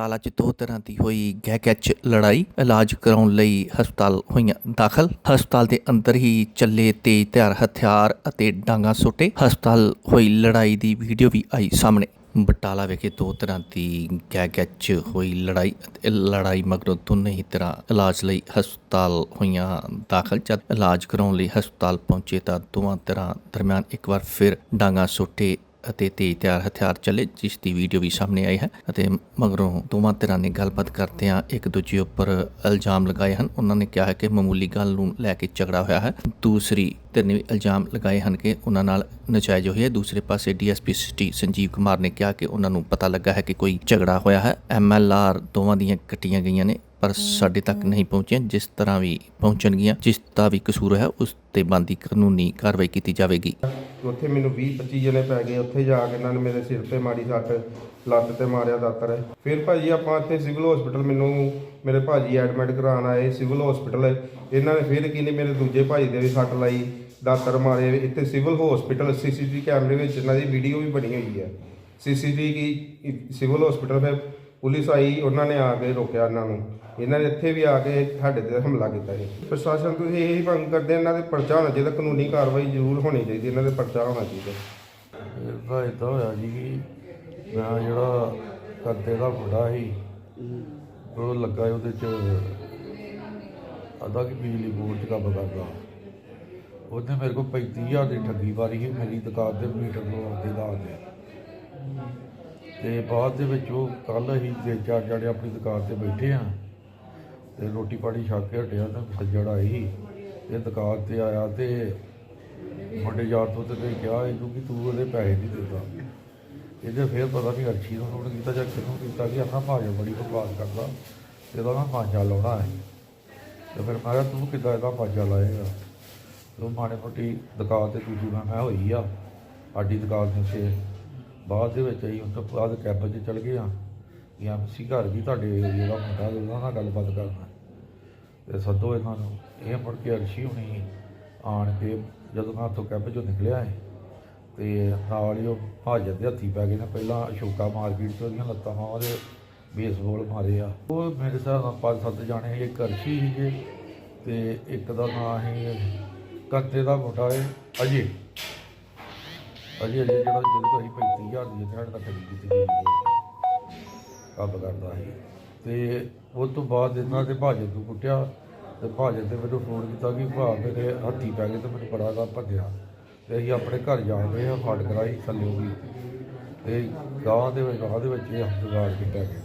ਬਟਾਲਾ 'ਚ ਦੋ ਤਰ੍ਹਾਂ ਦੀ ਹੋਈ ਗਹਿ-ਗਹਿਚ ਲੜਾਈ, ਇਲਾਜ ਕਰਾਉਣ ਲਈ ਹਸਪਤਾਲ ਹੋਈਆਂ ਦਾਖਲ। ਹਸਪਤਾਲ ਦੇ ਅੰਦਰ ਹੀ ਚੱਲੇ ਤੇਜ਼ ਧਾਰ ਹਥਿਆਰ ਅਤੇ ਡਾਂਗਾ ਸੁੱਟੇ। ਹਸਪਤਾਲ ਹੋਈ ਲੜਾਈ ਦੀ ਵੀਡੀਓ ਵੀ ਆਈ ਸਾਹਮਣੇ। ਬਟਾਲਾ ਵਿਖੇ ਦੋ ਤਰ੍ਹਾਂ ਦੀ ਗਹਿ-ਗਹਿਚ ਹੋਈ ਲੜਾਈ ਅਤੇ ਲੜਾਈ ਮਗਰੋਂ ਦੋਨੇ ਹੀ ਤਰ੍ਹਾਂ ਇਲਾਜ ਲਈ ਹਸਪਤਾਲ ਹੋਈਆਂ ਦਾਖਲ। ਜਦ ਇਲਾਜ ਕਰਾਉਣ ਲਈ ਹਸਪਤਾਲ ਪਹੁੰਚੇ ਤਾਂ ਦੋਵਾਂ ਤਰ੍ਹਾਂ ਦਰਮਿਆਨ ਇੱਕ ਵਾਰ ਫਿਰ ਡਾਂਗਾ ਸੁੱਟੇ ਅਤੇ ਤੇਜ਼ ਤਿਆਰ ਹਥਿਆਰ ਚੱਲੇ, ਜਿਸ ਦੀ ਵੀਡੀਓ ਵੀ ਸਾਹਮਣੇ ਆਈ ਹੈ। ਅਤੇ ਮਗਰੋਂ ਦੋਵਾਂ ਧਿਰਾਂ ਨੇ ਗੱਲਬਾਤ ਕਰਦਿਆਂ ਇੱਕ ਦੂਜੇ ਉੱਪਰ ਇਲਜ਼ਾਮ ਲਗਾਏ ਹਨ। ਉਹਨਾਂ ਨੇ ਕਿਹਾ ਹੈ ਕਿ ਮਾਮੂਲੀ ਗੱਲ ਨੂੰ ਲੈ ਕੇ ਝਗੜਾ ਹੋਇਆ ਹੈ। ਦੂਸਰੀ ਧਿਰ ਨੇ ਇਲਜ਼ਾਮ ਲਗਾਏ ਹਨ ਕਿ ਉਹਨਾਂ ਨਾਲ ਨਜਾਇਜ਼ ਹੋਈ ਹੈ ਦੂਸਰੇ ਪਾਸੇ ਡੀਐਸਪੀ ਸਿਟੀ ਸੰਜੀਵ ਕੁਮਾਰ ਨੇ ਕਿਹਾ ਕਿ ਉਹਨਾਂ ਨੂੰ ਪਤਾ ਲੱਗਾ ਹੈ ਕਿ ਕੋਈ ਝਗੜਾ ਹੋਇਆ ਹੈ। ਐਮਐਲਆਰ ਦੋਵਾਂ ਦੀਆਂ ਕੱਟੀਆਂ ਗਈਆਂ ਨੇ, ਪਰ ਸਾਡੇ ਤੱਕ ਨਹੀਂ ਪਹੁੰਚੀਆਂ। ਜਿਸ ਤਰ੍ਹਾਂ ਵੀ ਪਹੁੰਚਣਗੀਆਂ, ਜਿਸ ਦਾ ਵੀ ਕਸੂਰ ਹੈ, ਉਸ ਤੇ ਬੰਦੀ ਕਾਨੂੰਨੀ ਕਾਰਵਾਈ ਕੀਤੀ ਜਾਵੇਗੀ। ਉੱਥੇ ਮੈਨੂੰ 20 25 ਜਣੇ ਪੈ ਗਏ। ਉੱਥੇ ਜਾ ਕੇ ਇਹਨਾਂ ਨੇ ਮੇਰੇ ਸਿਰ ਤੇ ਮਾਰੀ ਸੱਟ ਲੱਤ ਤੇ ਮਾਰਿਆ ਦਾਤਰ ਫਿਰ ਭਾਜੀ ਆਪਾਂ ਇੱਥੇ ਸਿਵਲ ਹਸਪੀਟਲ ਮੈਨੂੰ ਮੇਰੇ ਭਾਜੀ ਐਡਮਿਟ ਕਰਾਉਣ ਆਏ ਸਿਵਲ ਹਸਪੀਟਲ ਇਹਨਾਂ ਨੇ ਫਿਰ ਕੀ ਨੇ ਮੇਰੇ ਦੂਜੇ ਭਾਜੀ ਦੇ ਵੀ ਸੱਟ ਲਾਈ, ਦਾਤਰ ਮਾਰੇ। ਇੱਥੇ ਸਿਵਲ ਹਸਪੀਟਲ ਸੀਸੀਟੀਵੀ ਕੈਮਰੇ ਵਿੱਚ ਇਹਨਾਂ ਦੀ ਵੀਡੀਓ ਵੀ ਬਣੀ ਹੋਈ ਹੈ। ਸੀਸੀਟੀਵੀ ਕੀ ਸਿਵਲ ਹਸਪੀਟਲ ਫਿਰ ਪੁਲਿਸ ਆਈ, ਉਹਨਾਂ ਨੇ ਆ ਕੇ ਰੋਕਿਆ ਇਹਨਾਂ ਨੂੰ। ਇਹਨਾਂ ਨੇ ਇੱਥੇ ਵੀ ਆ ਕੇ ਸਾਡੇ ਤੇ ਹਮਲਾ ਕੀਤਾ ਸੀ ਪ੍ਰਸ਼ਾਸਨ ਤੋਂ ਇਹ ਹੀ ਮੰਗ ਕਰਦੇ ਇਹਨਾਂ ਦੇ ਪਰਚਾ ਹੋਣਾ ਚਾਹੀਦਾ, ਕਾਨੂੰਨੀ ਕਾਰਵਾਈ ਜ਼ਰੂਰ ਹੋਣੀ ਚਾਹੀਦੀ, ਇਹਨਾਂ ਦੇ ਪਰਚਾ ਹੋਣਾ ਚਾਹੀਦਾ। ਇਹਦਾ ਇਦਾਂ ਹੋਇਆ ਜੀ ਮੈਂ ਜਿਹੜਾ ਕਰਤੇ ਦਾ ਮੁੰਡਾ ਸੀ, ਉਹ ਲੱਗਾ ਸੀ ਉਹਦੇ ਚ ਆਦਾ ਕਿ ਬਿਜਲੀ ਬੋਰਡ 'ਚ ਕੰਮ ਕਰਦਾ। ਉਹਨੇ ਮੇਰੇ ਕੋਲ 35000 ਦੀ ਠੱਗੀ ਮਾਰੀ ਸੀ, ਮੇਰੀ ਦੁਕਾਨ ਤੇ ਮੀਟਰ ਲਵਾਉਣ ਦੇ ਨਾਂ ਤੇ ਤੇ ਬਾਅਦ ਦੇ ਵਿੱਚ ਉਹ ਕੱਲ ਅਸੀਂ ਤਿੰਨ ਚਾਰ ਜਣੇ ਆਪਣੀ ਦੁਕਾਨ ਤੇ ਬੈਠੇ ਆ, ਤੇ ਰੋਟੀ ਪਾਣੀ ਛਕ ਕੇ ਹਟਿਆ ਤਾਂ ਸੱਜਣ ਆਈ ਤੇ ਦੁਕਾਨ ਤੇ ਆਇਆ ਤੇ ਮੁੰਡੇ ਯਾਰ ਤੋਂ ਤੇ ਕਿਹਾ, ਇਹਨੂੰ ਕਿ ਤੂੰ ਉਹਦੇ ਪੈਸੇ ਨਹੀਂ ਦਿੱਤਾ ਇਹਦੇ ਫਿਰ ਪਤਾ ਨਹੀਂ ਅਰਸ਼ੀ ਨੂੰ ਫੋਨ ਕੀਤਾ ਜਾਂ ਕਿਹਨੂੰ ਕੀਤਾ ਕਿ ਆਪਣਾ ਭਾਜਾ ਬੜੀ ਬਕਵਾਸ ਕਰਦਾ, ਇਹਦਾ ਮੈਂ ਮਾਂਜਾ ਲਾਉਣਾ ਹੈ। ਤੇ ਫਿਰ ਮੈਂ ਕਿਹਾ, ਤੂੰ ਕਿੱਦਾਂ ਇਹਦਾ ਮਾਂਜਾ ਲਾਏਗਾ? ਤੇ ਉਹ ਮਾੜੇ ਮੋਟੀ ਦੁਕਾਨ ਤੇ ਦੂਜੀ ਮੈਂ ਮੈਂ ਹੋਈ ਆ, ਸਾਡੀ ਦੁਕਾਨ ਦੇ ਉੱਤੇ ਬਾਅਦ ਦੇ ਵਿੱਚ ਅਸੀਂ ਉਸ ਤੋਂ ਬਾਅਦ ਕੈਬ 'ਚ ਚਲ ਗਏ ਆ। ਕਿ ਐਮਸੀ ਘਰ ਵੀ ਤੁਹਾਡੇ ਜਿਹੜਾ ਮੁੰਡਾ ਉਹਨਾਂ ਨਾਲ ਗੱਲਬਾਤ ਕਰਨਾ ਤੇ ਸੱਦੋ ਇਹਨਾਂ ਨੂੰ। ਇਹ ਮੁੜ ਕੇ ਅਰਸ਼ੀ ਹੁਣੀ ਆਣ ਕੇ ਜਦੋਂ ਮੈਂ ਤੋਂ ਕੈਬ ਚੋਂ ਨਿਕਲਿਆ ਹੈ ਤੇ ਨਾਲ ਹੀ ਉਹ ਹਾਜ਼ਰ ਦੇ ਹੱਥੀ ਪੈ ਗਏ ਨੇ ਪਹਿਲਾਂ ਅਸ਼ੋਕਾ ਮਾਰਕੀਟ ਤੋਂ ਉਹਦੀਆਂ ਲੱਤਾਂ ਮਾਵਾਂ ਦੇ ਬੇਸਬਾਲ ਮਾਰੇ ਆ। ਉਹ ਮੇਰੇ ਹਿਸਾਬ ਨਾਲ ਪੰਜ ਸੱਤ ਜਾਣੇ ਸੀ, ਇੱਕ ਸੀਗੇ ਤੇ ਇੱਕ ਦਾ ਨਾਂ ਸੀ ਕੰਤੇ ਦਾ ਮੁੰਡਾ ਹੈ ਅਜੇ। ਅਜੇ ਅਜੇ ਜਿਹੜਾ ਜਦੋਂ ਤੋਂ ਅਸੀਂ 35000 ਦੀ ਦਿਹਾੜ ਤੱਕ ਕੀਤੀ ਗਈ ਕੰਮ ਕਰਦਾ ਸੀ। ਤੇ ਉਹ ਤੋਂ ਬਾਅਦ ਇਹਨਾਂ ਦੇ ਭਾਜੇ ਨੂੰ ਕੁੱਟਿਆ ਤੇ ਭਾਜੇ ਤੇ ਮੈਨੂੰ ਫੋਨ ਕੀਤਾ ਕਿ ਭਾ ਮੇਰੇ ਹੱਥੀ ਪੈ ਗਏ ਤੇ ਮੈਨੂੰ ਬੜਾ ਦਾ ਭੱਜਿਆ। ਤੇ ਅਸੀਂ ਆਪਣੇ ਘਰ ਜਾ ਰਹੇ ਹਾਂ ਫੜ ਕਰਾਈ ਥੱਲੇ ਵੀ ਤੇ ਗਾਂ ਦੇ ਵਿੱਚ ਗਾਂ ਦੇ ਵਿੱਚ ਇਹ ਹਸਪਤਾਲ ਕੀਤਾ ਗਿਆ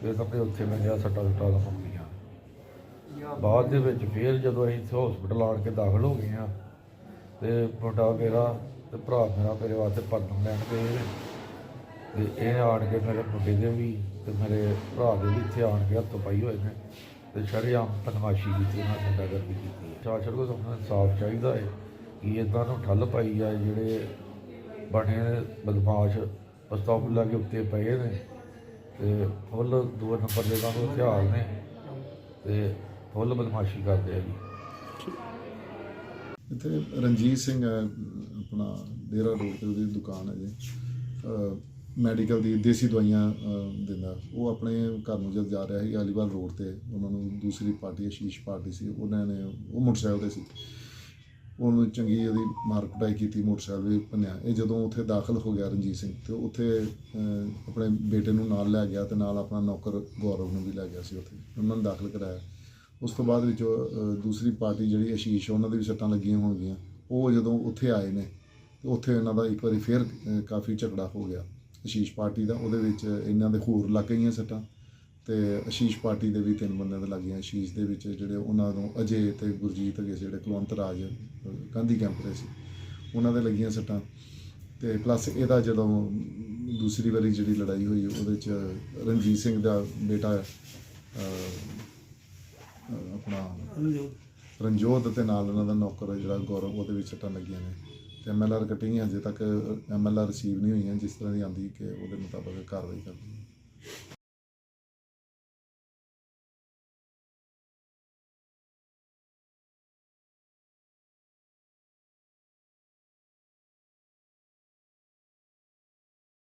ਫਿਰ ਤੇ ਉੱਥੇ ਮੈਂ ਗਿਆ ਸੱਟਾ ਸੁੱਟਾਂ ਦਾ ਪੰਮੀਆਂ ਬਾਅਦ ਦੇ ਵਿੱਚ ਫਿਰ ਜਦੋਂ ਅਸੀਂ ਇੱਥੇ ਹਸਪੀਟਲ ਆਣ ਕੇ ਦਾਖਲ ਹੋ ਗਏ ਆ ਤੇ ਮੁੰਡਾ ਮੇਰਾ ਤੇ ਭਰਾ ਮੇਰਾ ਮੇਰੇ ਵਾਸਤੇ ਪਰਮ ਲੈਣ ਗਏ ਨੇ। ਤੇ ਇਹ ਆਣ ਕੇ ਮੇਰੇ ਮੁੰਡੇ ਦੇ ਵੀ ਤੇ ਮੇਰੇ ਭਰਾ ਦੇ ਵੀ ਇੱਥੇ ਆਣ ਕੇ ਹੱਥ ਪਾਈ ਹੋਏ ਨੇ। ਤੇ ਸ਼ਰੇਆਮ ਬਦਮਾਸ਼ੀ ਕੀਤੀ, ਉਹਨਾਂ ਨੇ ਨਗਰ ਵੀ ਕੀਤੀ ਸ਼ਾਸਨ ਕੋਲ ਸਾਨੂੰ ਇਨਸਾਫ ਚਾਹੀਦਾ ਹੈ। ਕਿ ਇਦਾਂ ਨੂੰ ਠੱਲ ਪਾਈ ਆ ਜਿਹੜੇ ਬਣੇ ਨੇ ਬਦਮਾਸ਼? ਪਸਤੌਲ ਕੇ ਉੱਤੇ ਪਏ ਨੇ ਤੇ ਫੁੱਲ ਦੋ ਨੰਬਰ ਦੇ ਨਾਲ ਹਥਿਆਰ ਨੇ ਤੇ ਫੁੱਲ ਬਦਮਾਸ਼ੀ ਕਰਦੇ ਆ ਜੀ। ਇੱਥੇ ਰਣਜੀਤ ਸਿੰਘ ਹੈ, ਆਪਣਾ ਡੇਰਾ ਰੋਡ ਤੇ ਉਹਦੀ ਦੁਕਾਨ ਹੈ ਜੀ। ਮੈਡੀਕਲ ਦੀ ਦੇਸੀ ਦਵਾਈਆਂ ਦਿੰਦਾ। ਉਹ ਆਪਣੇ ਘਰ ਨੂੰ ਜਦ ਜਾ ਰਿਹਾ ਸੀ ਅਲੀਵਾਲ ਰੋਡ ਤੇ, ਉਹਨਾਂ ਨੂੰ ਦੂਸਰੀ ਪਾਰਟੀ ਆਸ਼ੀਸ਼ ਪਾਰਟੀ ਸੀ, ਉਹਨਾਂ ਨੇ ਉਹ ਮੋਟਰਸਾਈਕਲ ਤੇ ਸੀ। ਉਹਨੂੰ ਚੰਗੀ ਉਹਦੀ ਮਾਰ ਕੁਟਾਈ ਕੀਤੀ, ਮੋਟਰਸਾਈਕਲ ਵੀ ਭੰਨਿਆ। ਇਹ ਜਦੋਂ ਉੱਥੇ ਦਾਖਲ ਹੋ ਗਿਆ ਰਣਜੀਤ ਸਿੰਘ, ਤੇ ਉੱਥੇ ਆਪਣੇ ਬੇਟੇ ਨੂੰ ਨਾਲ ਲੈ ਗਿਆ ਤੇ ਨਾਲ ਆਪਣਾ ਨੌਕਰ ਗੌਰਵ ਨੂੰ ਵੀ ਲੈ ਗਿਆ ਸੀ ਉੱਥੇ। ਉਹਨਾਂ ਨੂੰ ਦਾਖਲ ਕਰਾਇਆ। ਉਸ ਤੋਂ ਬਾਅਦ ਵਿੱਚ ਦੂਸਰੀ ਪਾਰਟੀ ਜਿਹੜੀ ਅਸ਼ੀਸ਼, ਉਹਨਾਂ ਦੇ ਵੀ ਸੱਟਾਂ ਲੱਗੀਆਂ ਹੋਣਗੀਆਂ। ਉਹ ਜਦੋਂ ਉੱਥੇ ਆਏ ਨੇ, ਤੇ ਉੱਥੇ ਇਹਨਾਂ ਦਾ ਇੱਕ ਵਾਰੀ ਫੇਰ ਕਾਫੀ ਝਗੜਾ ਹੋ ਗਿਆ। ਅਸ਼ੀਸ਼ ਪਾਰਟੀ ਦਾ, ਉਹਦੇ ਵਿੱਚ ਇਹਨਾਂ ਦੇ ਹੋਰ ਲੱਗ ਗਈਆਂ ਸੱਟਾਂ। ਤੇ ਆਸ਼ੀਸ਼ ਪਾਰਟੀ ਦੇ ਵੀ ਤਿੰਨ ਬੰਦਿਆਂ ਦੇ ਲੱਗੀਆਂ। ਆਸ਼ੀਸ਼ ਦੇ ਵਿੱਚ ਜਿਹੜੇ ਉਹਨਾਂ ਨੂੰ ਅਜੇ ਤੇ ਗੁਰਜੀਤ ਸੀ ਜਿਹੜੇ ਕੁਲਵੰਤ ਰਾਜ ਗਾਂਧੀ ਕੈਂਪ ਦੇ ਸੀ ਉਹਨਾਂ ਦੇ ਲੱਗੀਆਂ ਸੱਟਾਂ। ਤੇ ਪਲੱਸ ਇਹਦਾ ਜਦੋਂ ਦੂਸਰੀ ਵਾਰੀ ਜਿਹੜੀ ਲੜਾਈ ਹੋਈ ਉਹਦੇ ਚ ਰਣਜੀਤ ਸਿੰਘ ਦਾ ਬੇਟਾ ਆਪਣਾ ਰਣਜੋਤ। ਤੇ ਨਾਲ ਉਹਨਾਂ ਦਾ ਨੌਕਰ ਜਿਹੜਾ ਗੌਰਵ ਉਹਦੇ ਵਿੱਚ ਸੱਟਾਂ ਲੱਗੀਆਂ ਨੇ। ਤੇ ਐਮਐਲਆਰ ਕੱਟੀਆਂ ਹਜੇ ਤੱਕ ਐਮਐਲਆਰ ਰਿਸੀਵ ਨਹੀਂ ਹੋਈਆਂ ਜਿਸ ਤਰ੍ਹਾਂ ਦੀ ਆਂਦੀ ਕਿ ਉਹਦੇ ਮੁਤਾਬਕ ਕਾਰਵਾਈ ਕਰਨੀ।